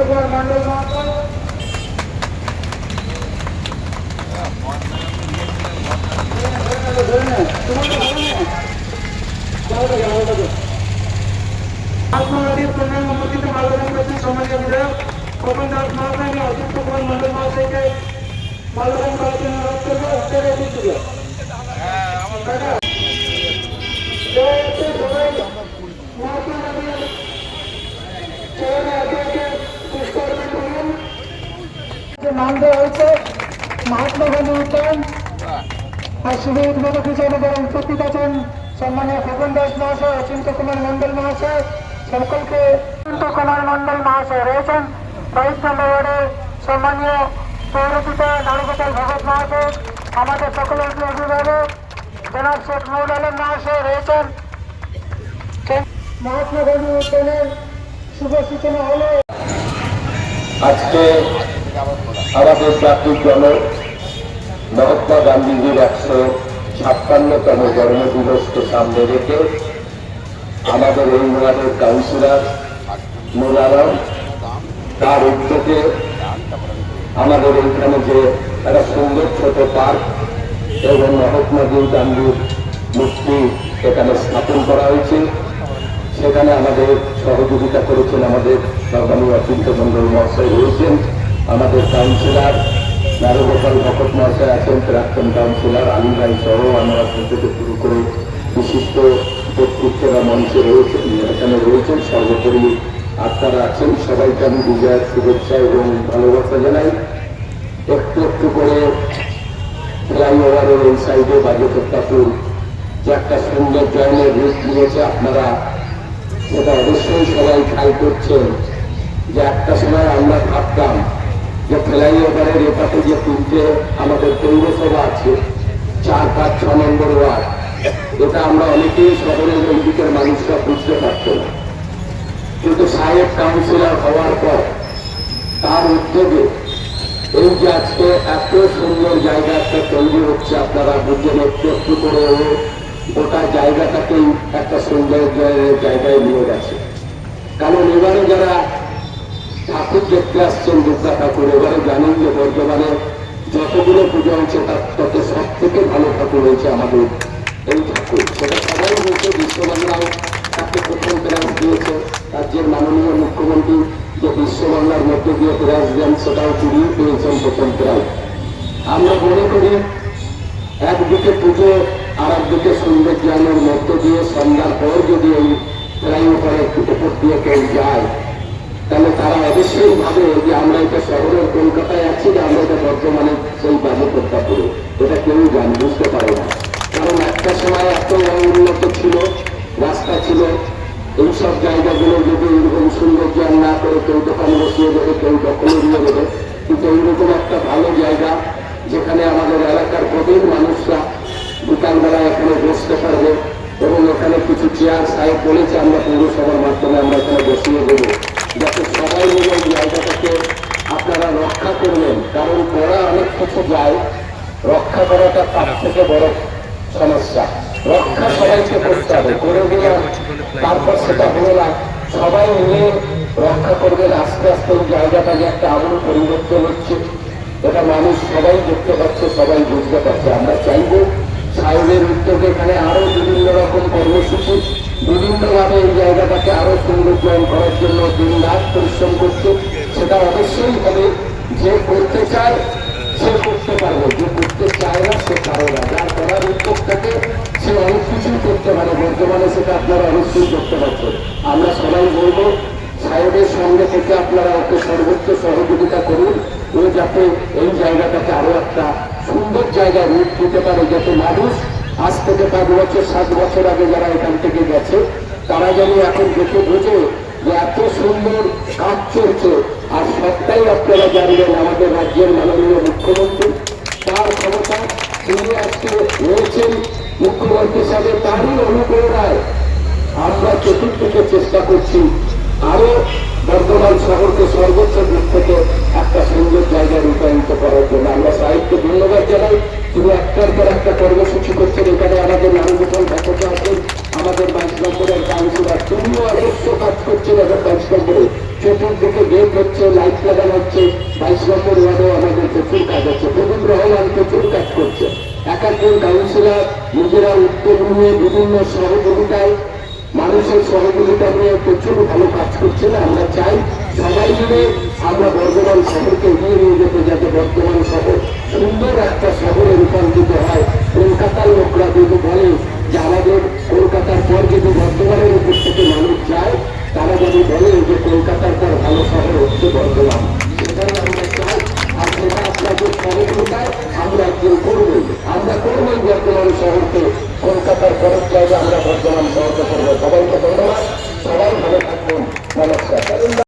কুমার মন্ডল মহাশয় আত্মনদীর কন্যার মন্দিরে মালদান করেছেন সমাজের বিধায়ক কমল দাস মহাশয় এবং অজিত কুমার মন্ডল মহাশয়কে মালদান করার জন্য অনুরোধ করব উত্তরে দিচ্ছিল মহাত্মা গান্ধীর চরণে আপনাকে পুষ্পার্পণ করুন যে নাম দেওয়া হয়েছে মহাত্মা গান্ধী উদ্যান আর শুধু উদ্বোধক হিসেবে যারা উপস্থিত আছেন সম্মানীয় খোকন দাস মহাশয়, অচিন্ত কুমার মন্ডল মহাশয়, সকলকে অচিন্ত কুমার মন্ডল মহাশয় রয়েছেন। বাইশ নম্বর সম্মানীয় পৌরপিতা নারীগোপাল ভগত মহাশয়, আমাদের সকলের অভিভাবক, জনাব শেখ মৌল আলম মহাশয় রয়েছেন। মহাত্মা গান্ধী উদ্যানের শুভ সূচনা হলো। আজকে আমাদের জাতির জনক মহাত্মা গান্ধীজির একশো ছাপ্পান্নতম জন্মদিবসকে সামনে রেখে আমাদের এই ওয়ার্ডের কাউন্সিলর মোলারাম তার উদ্যোগে আমাদের এইখানে যে একটা সুন্দর ছোট পার্ক এবং মহাত্মা গান্ধীর মূর্তি এখানে স্থাপন করা হয়েছে। সেখানে আমাদের সহযোগিতা করেছেন আমাদের সর্বাণী অচিন্ত মন্ডল মহাশয় রয়েছেন। আমাদের কাউন্সিলর নারগোপাল ভকত মহাশয় আছেন, প্রাক্তন কাউন্সিলর আলী ভাই সহ আমরা থেকে শুরু করে বিশিষ্ট ব্যক্তিত্বরা মঞ্চে রয়েছেন, এখানে রয়েছেন, সর্বোপরি আপনারা আছেন। সবাইকে আমি বিজয়ের শুভেচ্ছা এবং ভালোবাসা জানাই। একটু একটু করে ফ্লাইওভারের এই সাইডে বাজেপুর যে একটা সুন্দর জয়নের রূপ নিয়েছে আপনারা। সেটা অবশ্যই সবাই খেয়াল করছেন যে একটা সময় আমরা ভাবতাম যে ফ্লাইওভারের এপাতে যে তিনটে আমাদের পৌরসভা আছে, চার পাঁচ, ছ নম্বর ওয়ার্ড, এটা আমরা অনেকেই শহরের ওই মানুষরা বুঝতে পারত না। কিন্তু সাহেব কাউন্সিলর হওয়ার পর তার উদ্যোগে এই যে আজকে এত সুন্দর জায়গা একটা তৈরি হচ্ছে, আপনারা বুঝছেন একটু একটু করে গোটা জায়গাটাকেই একটা সুন্দর জায়গায় নিয়ে গেছে। কারণ এবারে যারা ঠাকুর দেখতে আসছেন দুর্গা ঠাকুর, এবারে জানেন যে বর্তমানে যতগুলো পুজো হয়েছে, তার তত সব থেকে ভালো ঠাকুর হয়েছে আমাদের এই ঠাকুর। সেটা সবাই বলছে, বিশ্ববাংলাও তাকে প্রথম প্রাস দিয়েছে। রাজ্যের মাননীয় মুখ্যমন্ত্রী যে বিশ্ববাংলার মধ্যে দিয়ে প্রাস দেন সেটাও তিনি পেয়েছেন প্রথম প্রায় আমরা মনে করি একদিকে পুজো আর একদিকে সৌন্দর্যায়নের মধ্য দিয়ে সন্ধ্যার পর যদি এই ফ্লাইওভারের উপর দিয়ে কেউ যায় তাহলে তারা অবশ্যই ভাবে যে আমরা এটা শহরের কলকাতায় আছি যে আমরা এটা বর্তমানে সেই বাজে করতে এটা কেউ জান, বুঝতে পারে না। কারণ একটা সময় এত উন্নত ছিল, রাস্তা ছিল এইসব জায়গাগুলো যদি এরকম সৌন্দর্যায়ন না করে কেউ দোকান বসিয়ে দেবে, কেউ দখলে দিয়ে দেবে। কিন্তু এইরকম একটা ভালো জায়গা যেখানে আমাদের এলাকার প্রবীণ মানুষরা বিকালবেলা এখানে বসতে পারবে এবং এখানে কিছু চেয়ার সাহেব বলেছে, আমরা পৌরসভার মাধ্যমে আমরা এখানে বসিয়ে দেবো। যাতে সবাই মিলে জায়গাটাকে আপনারা রক্ষা করবেন কারণ করা অনেক কিছু যায়, রক্ষা করাটা তার থেকে বড় সমস্যা। রক্ষা সবাইকে করতে হবে, করে দিলাম তারপর সেটা হলো না, সবাই মিলে রক্ষা করবেন আস্তে আস্তে এই জায়গাটা যে একটা আমূল পরিবর্তন হচ্ছে। এটা মানুষ সবাই দেখতে পাচ্ছে, সবাই বুঝতে পারছে। আমরা চাইব সাহেবের উদ্যোগে এখানে আরও বিভিন্ন রকম কর্মসূচি বিভিন্নভাবে এই জায়গাটাকে আরও সৌন্দর্যায়ন করার জন্য দিন রাত পরিশ্রম করছে। সেটা অবশ্যই হবে। যে করতে চায়, সে করতে পারবে। যে করতে চায় না, সে পারে না। যার করার উদ্যোগ থাকে, সে অনেক কিছুই করতে পারে। বর্তমানে সেটা আপনারা অবশ্যই করতে পারছেন। আমরা সবাই বলব, সাহেবের সঙ্গে থেকে আপনারা ওকে সর্বোচ্চ সহযোগিতা করুন। ও যাতে এই জায়গাটাকে আরও একটা সুন্দর জায়গায় রূপ দিতে পারে, যাতে মানুষ আজ থেকে পাঁচ বছর, সাত বছর আগে যারা এখান থেকে গেছে, তারা যেন এখন দেখে বোঝে যে এত সুন্দর কাজ চলছে। আর সবটাই আপনারা জানবেন আমাদের রাজ্যের মাননীয় মুখ্যমন্ত্রী। তার ক্ষমতা তিনি আজকে রয়েছেন, মুখ্যমন্ত্রী হিসাবে তারই অনুপ্রেরণায় আমরা চতুর্দিকে চেষ্টা করছি আরও বর্ধমান শহরকে সর্বোচ্চ দিক থেকে একটা সুন্দর জায়গায় রূপায়িত করার জন্য। আমরা সাহিত্যকে ধন্যবাদ জানাই। তিনি একটার পর একটা কর্মসূচি করছেন এখানে আমাদের নারীগোপাল ভক্ত আছেন আমাদের বাইশ নম্বরের কাউন্সিলর তিনিও অবশ্য কাজ করছেন এখন বাইশ নম্বরে চতুর্দিকে গেট হচ্ছে লাইট হচ্ছে বাইশ নম্বর ওয়ার্ডেও আমাদের প্রচুর কাজ আছে। প্রবীণ রহমান প্রচুর কাজ করছে। এক একজন কাউন্সিলর, নিজেরা উদ্যোগ নিয়ে বিভিন্ন সহযোগিতায়, মানুষের সহযোগিতা নিয়ে সহযোগিতায় আমরা একদিন করবই আমরা করবই বর্তমান শহরকে। কলকাতার খরচ জায়গায় আমরা বর্তমান শহরকে করব।